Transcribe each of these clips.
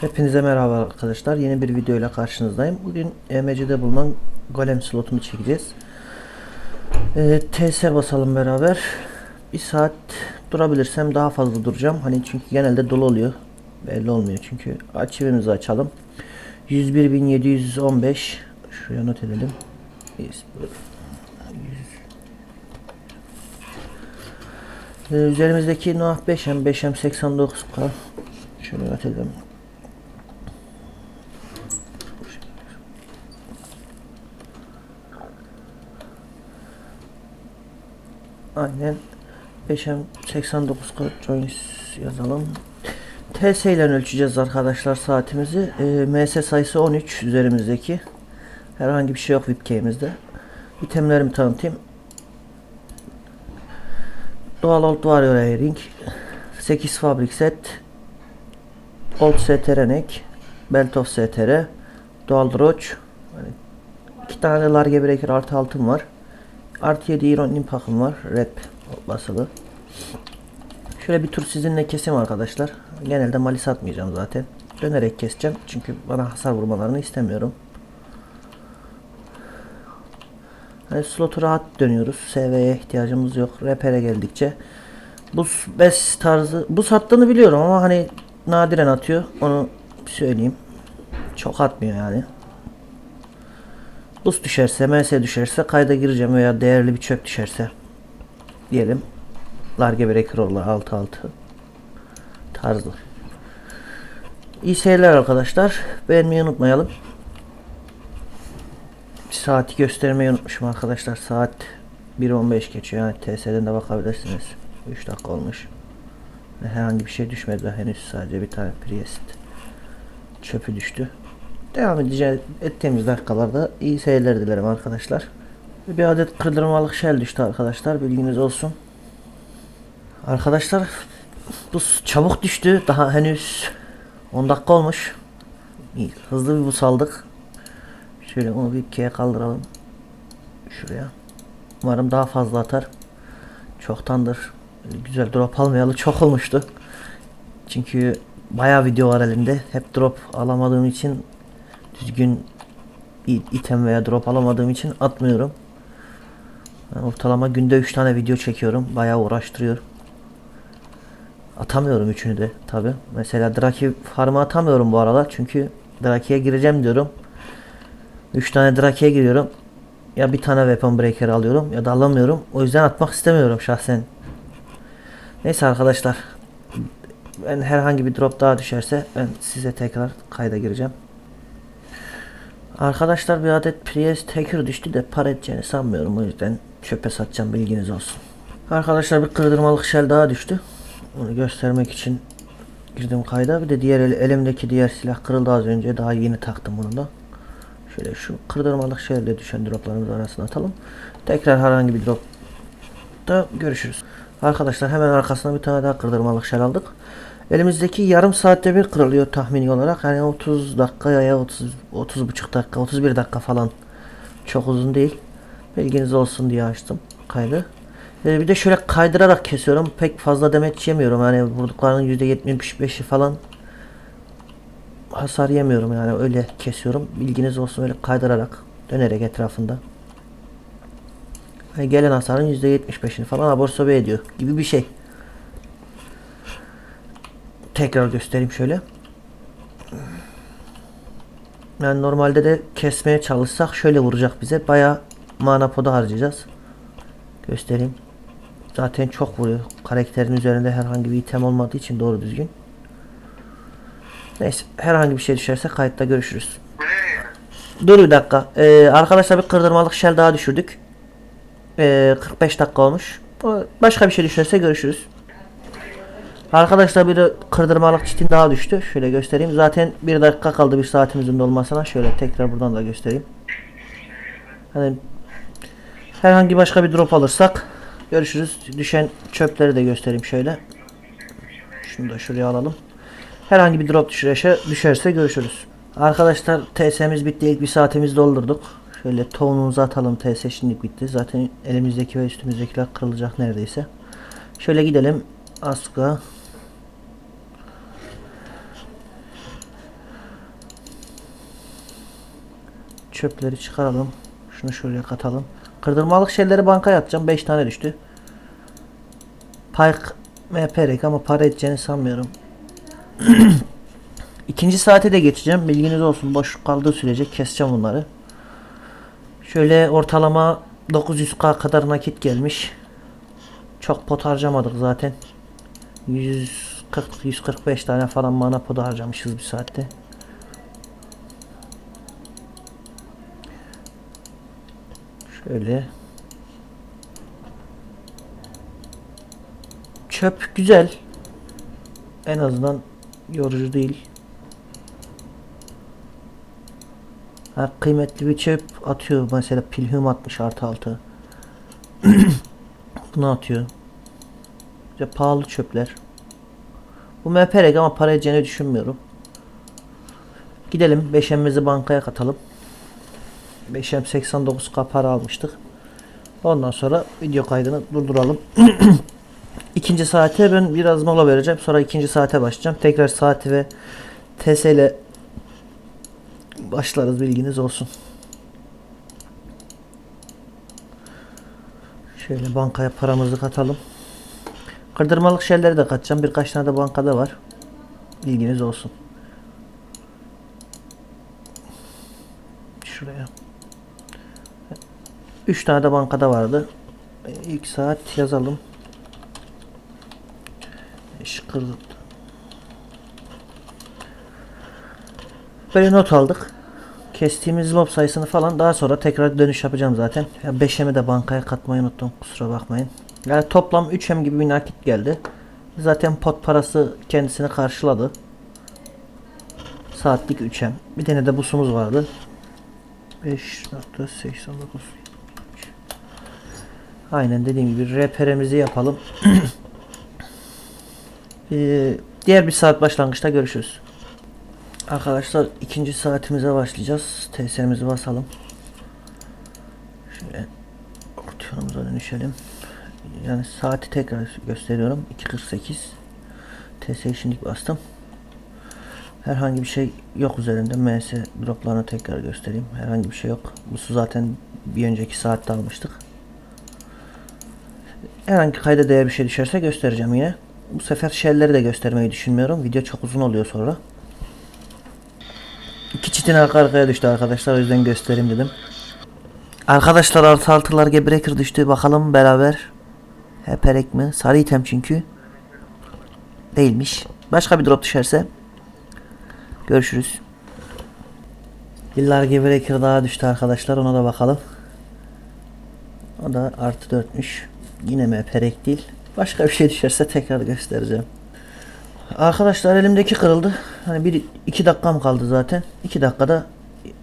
Hepinize merhaba arkadaşlar. Yeni bir video ile karşınızdayım. Bugün EMC'de bulunan golem slotunu çekeceğiz. Ee, TS basalım beraber. Bir saat durabilirsem daha fazla duracağım. Hani çünkü genelde dolu oluyor. Belli olmuyor çünkü. Arşivimizi açalım. 101.715 Şuraya not edelim. Yüz- Ee, üzerimizdeki Noah 5M 5M 89K Şöyle not edelim. Aynen 5M 89K joins yazalım. TS ile ölçeceğiz arkadaşlar saatimizi. Ee, MS sayısı 13 üzerimizdeki. Herhangi bir şey yok VIPK'imizde. İtemlerimi tanıtayım. Doğal Old Warrior Airing 8 Fabric Set Old STR Neck Belt of STR Dual Roach hani iki tane Large Breaker artı altın var. Artı 7 Iron Impact'ım var. Rep basılı. Şöyle bir tur sizinle keseyim arkadaşlar. Genelde mali satmayacağım zaten. Dönerek keseceğim. Çünkü bana hasar vurmalarını istemiyorum. Hani slotu rahat dönüyoruz. SV'ye ihtiyacımız yok. Repere geldikçe. Bu bes tarzı bu sattığını biliyorum ama hani nadiren atıyor. Onu söyleyeyim. Çok atmıyor yani. Buz düşerse, MS düşerse kayda gireceğim veya değerli bir çöp düşerse diyelim. Large breaker olur 6 6 tarzı. İyi seyirler arkadaşlar. Beğenmeyi unutmayalım. Saati göstermeyi unutmuşum arkadaşlar. Saat 1.15 geçiyor. Yani TS'den de bakabilirsiniz. 3 dakika olmuş. Herhangi bir şey düşmedi daha henüz. Sadece bir tane Priest çöpü düştü. Devam edeceğiz ettiğimiz dakikalarda iyi seyirler dilerim arkadaşlar. Bir adet kırdırmalık shell düştü arkadaşlar. Bilginiz olsun. Arkadaşlar bu çabuk düştü. Daha henüz 10 dakika olmuş. İyi, hızlı bir buz aldık. Şöyle onu bir ikiye kaldıralım. Şuraya. Umarım daha fazla atar. Çoktandır güzel drop almayalı çok olmuştu. Çünkü bayağı video var elimde. Hep drop alamadığım için düzgün item veya drop alamadığım için atmıyorum. Ben ortalama günde 3 tane video çekiyorum. Bayağı uğraştırıyor. Atamıyorum üçünü de tabi. Mesela Draki farmı atamıyorum bu aralar. Çünkü Draki'ye gireceğim diyorum. 3 tane Draki'ye giriyorum. Ya bir tane Weapon Breaker alıyorum ya da alamıyorum. O yüzden atmak istemiyorum şahsen. Neyse arkadaşlar. Ben herhangi bir drop daha düşerse ben size tekrar kayda gireceğim. Arkadaşlar bir adet Priest Taker düştü de para edeceğini sanmıyorum. O yüzden çöpe satacağım bilginiz olsun. Arkadaşlar bir kırdırmalık shell daha düştü. Onu göstermek için girdim kayda. Bir de diğer el- elimdeki diğer silah kırıldı az önce. Daha yeni taktım bunu da. Şöyle şu kırdırmalık shell'le düşen droplarımız arasına atalım. Tekrar herhangi bir drop da görüşürüz. Arkadaşlar hemen arkasına bir tane daha kırdırmalık shell aldık. Elimizdeki yarım saatte bir kırılıyor tahmini olarak. Yani 30 dakika ya 30 30 buçuk dakika 31 dakika falan. Çok uzun değil. Bilginiz olsun diye açtım kaydı. Ee, bir de şöyle kaydırarak kesiyorum. Pek fazla demet yemiyorum. Yani vurduklarının %75'i falan hasar yemiyorum yani öyle kesiyorum. Bilginiz olsun öyle kaydırarak dönerek etrafında. Yani gelen hasarın %75'ini falan absorbe ediyor gibi bir şey. Tekrar göstereyim şöyle. Yani normalde de kesmeye çalışsak şöyle vuracak bize. Bayağı mana poda harcayacağız. Göstereyim. Zaten çok vuruyor. Karakterin üzerinde herhangi bir item olmadığı için doğru düzgün. Neyse herhangi bir şey düşerse kayıtta görüşürüz. Dur bir dakika. Ee, arkadaşlar bir kırdırmalık shell daha düşürdük. Ee, 45 dakika olmuş. Başka bir şey düşerse görüşürüz. Arkadaşlar bir kırdırmalık çitin daha düştü. Şöyle göstereyim. Zaten bir dakika kaldı bir saatimizin dolmasına. Şöyle tekrar buradan da göstereyim. Hani herhangi başka bir drop alırsak görüşürüz. Düşen çöpleri de göstereyim şöyle. Şunu da şuraya alalım. Herhangi bir drop düşerse, düşerse görüşürüz. Arkadaşlar TS'miz bitti. İlk bir saatimizi doldurduk. Şöyle tohumumuzu atalım. TS şimdilik bitti. Zaten elimizdeki ve üstümüzdekiler kırılacak neredeyse. Şöyle gidelim. Aska. Çöpleri çıkaralım. Şunu şuraya katalım. Kırdırmalık şeyleri bankaya atacağım. 5 tane düştü. Pike MPRK ama para edeceğini sanmıyorum. İkinci saate de geçeceğim. Bilginiz olsun. Boş kaldığı sürece keseceğim bunları. Şöyle ortalama 900k kadar nakit gelmiş. Çok pot harcamadık zaten. 140 145 tane falan mana podu harcamışız bir saatte. Şöyle. Çöp güzel. En azından yorucu değil. Ha, kıymetli bir çöp atıyor. Mesela pilhüm atmış artı altı. Bunu atıyor. İşte pahalı çöpler. Bu MPRG ama para edeceğini düşünmüyorum. Gidelim 5M'imizi bankaya katalım. 5M 89k para almıştık. Ondan sonra video kaydını durduralım. ikinci saate ben biraz mola vereceğim. Sonra ikinci saate başlayacağım. Tekrar saati ve TS başlarız bilginiz olsun. Şöyle bankaya paramızı katalım. Kırdırmalık şeyleri de katacağım. Birkaç tane de bankada var. Bilginiz olsun. Şuraya. 3 tane de bankada vardı. İlk saat yazalım. Şıkır. Böyle not aldık. Kestiğimiz lob sayısını falan daha sonra tekrar dönüş yapacağım zaten. Ya 5M'i de bankaya katmayı unuttum. Kusura bakmayın. Yani toplam 3M gibi bir nakit geldi. Zaten pot parası kendisini karşıladı. Saatlik 3M. Bir tane de busumuz vardı. 5.89 Aynen dediğim gibi reperemizi yapalım. Ee, diğer bir saat başlangıçta görüşürüz. Arkadaşlar ikinci saatimize başlayacağız. TS'mizi basalım. Şöyle ortayolumuza dönüşelim. Yani saati tekrar gösteriyorum. 2.48 TS'yi şimdi bastım. Herhangi bir şey yok üzerinde. MS droplarını tekrar göstereyim. Herhangi bir şey yok. Bu su zaten bir önceki saatte almıştık. Herhangi kayda değer bir şey düşerse göstereceğim yine. Bu sefer shell'leri de göstermeyi düşünmüyorum. Video çok uzun oluyor sonra. İki çitin arka arkaya düştü arkadaşlar. O yüzden göstereyim dedim. Arkadaşlar artı altılar gebreaker düştü. Bakalım beraber. Heperek mi? Sarı item çünkü. Değilmiş. Başka bir drop düşerse. Görüşürüz. Yıllar gebreaker daha düştü arkadaşlar. Ona da bakalım. O da artı dörtmüş. Yine mi perek değil. Başka bir şey düşerse tekrar göstereceğim. Arkadaşlar elimdeki kırıldı. Hani bir iki dakikam kaldı zaten. İki dakikada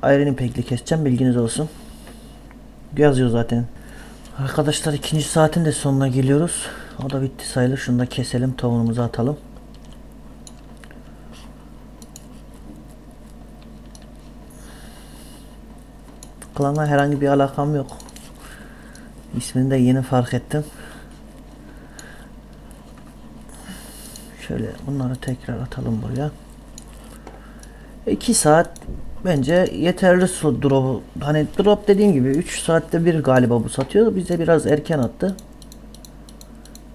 Iron Impact'li keseceğim bilginiz olsun. Yazıyor zaten. Arkadaşlar ikinci saatin de sonuna geliyoruz. O da bitti sayılır. Şunu da keselim. Tavuğumuzu atalım. Klanla herhangi bir alakam yok. İsmini de yeni fark ettim. Şöyle bunları tekrar atalım buraya. 2 saat bence yeterli su drop'u. Hani drop dediğim gibi 3 saatte bir galiba bu satıyor. Bize biraz erken attı.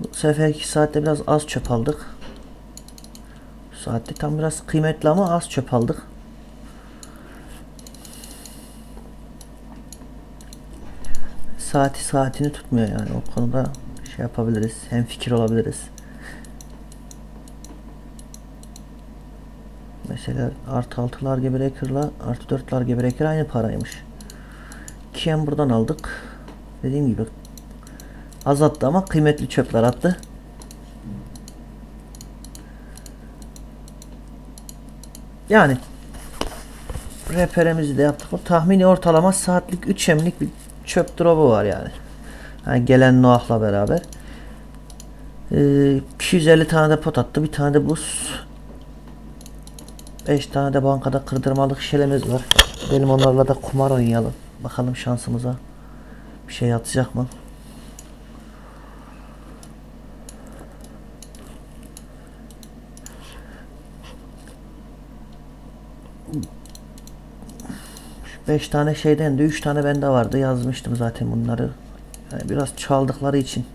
Bu sefer 2 saatte biraz az çöp aldık. Saatte tam biraz kıymetli ama az çöp aldık. Saati saatini tutmuyor yani o konuda şey yapabiliriz. Hem fikir olabiliriz. Mesela artı altılar gebreaker'la artı dörtler gebreaker aynı paraymış. Kiyen buradan aldık. Dediğim gibi az attı ama kıymetli çöpler attı. Yani reperimizi de yaptık. O tahmini ortalama saatlik 3 emlik bir çöp drop'u var yani. yani gelen Noah'la beraber. Ee, 250 tane de pot attı. Bir tane de buz. 5 tane de bankada kırdırmalık şişelemiz var. Benim onlarla da kumar oynayalım. Bakalım şansımıza bir şey atacak mı? 5 tane şeyden de 3 tane bende vardı. Yazmıştım zaten bunları. Yani biraz çaldıkları için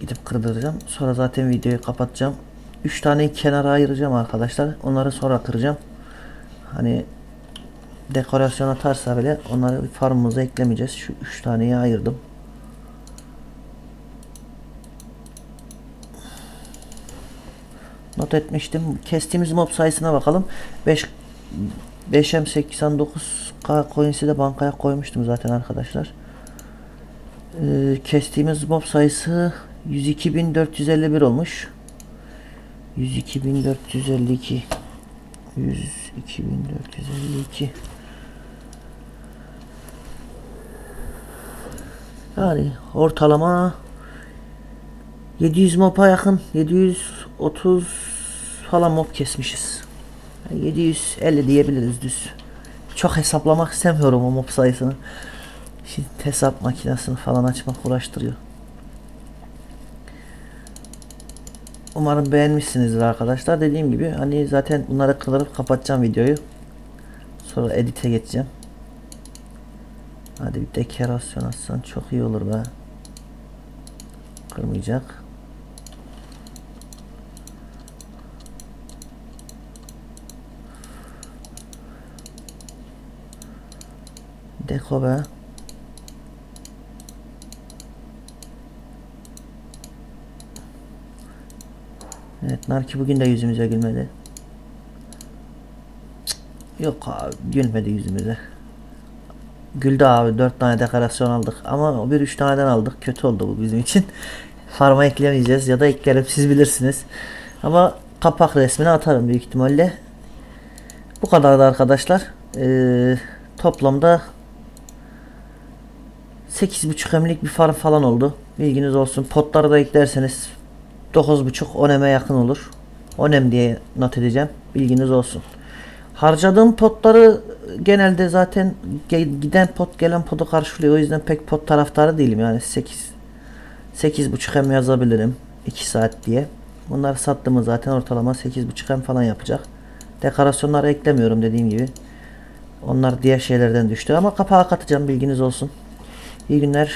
gidip kırdıracağım. Sonra zaten videoyu kapatacağım. 3 taneyi kenara ayıracağım arkadaşlar. Onları sonra kıracağım. Hani dekorasyon atarsa bile onları farmımıza eklemeyeceğiz. Şu 3 taneyi ayırdım. Not etmiştim. Kestiğimiz mob sayısına bakalım. 5 5M89K coins'i de bankaya koymuştum zaten arkadaşlar. Ee, kestiğimiz mob sayısı 102.451 olmuş. 102.452 102.452 Yani ortalama 700 mopa yakın 730 falan mob kesmişiz. Yani 750 diyebiliriz düz. Çok hesaplamak istemiyorum o mob sayısını. Şimdi hesap makinesini falan açmak uğraştırıyor. Umarım beğenmişsinizdir arkadaşlar. Dediğim gibi hani zaten bunları kıldırıp kapatacağım videoyu. Sonra edite geçeceğim. Hadi bir dekorasyon atsan çok iyi olur be. Kırmayacak. Deko be. Evet Narki bugün de yüzümüze gülmedi. Cık, Yok abi gülmedi yüzümüze. Güldü abi 4 tane dekorasyon aldık ama bir 3 taneden aldık. Kötü oldu bu bizim için. Farma eklemeyeceğiz ya da eklerim siz bilirsiniz. Ama kapak resmini atarım büyük ihtimalle. Bu kadardı arkadaşlar. Ee, toplamda 8.5 emlik bir farm falan oldu. Bilginiz olsun. Potları da eklerseniz 9.5 oneme yakın olur. Onem diye not edeceğim. Bilginiz olsun. Harcadığım potları genelde zaten giden pot gelen potu karşılıyor. O yüzden pek pot taraftarı değilim. Yani 8 8.5 hem yazabilirim. 2 saat diye. Bunları sattığımı zaten ortalama 8.5 hem falan yapacak. Dekorasyonları eklemiyorum dediğim gibi. Onlar diğer şeylerden düştü ama kapağı katacağım bilginiz olsun. İyi günler.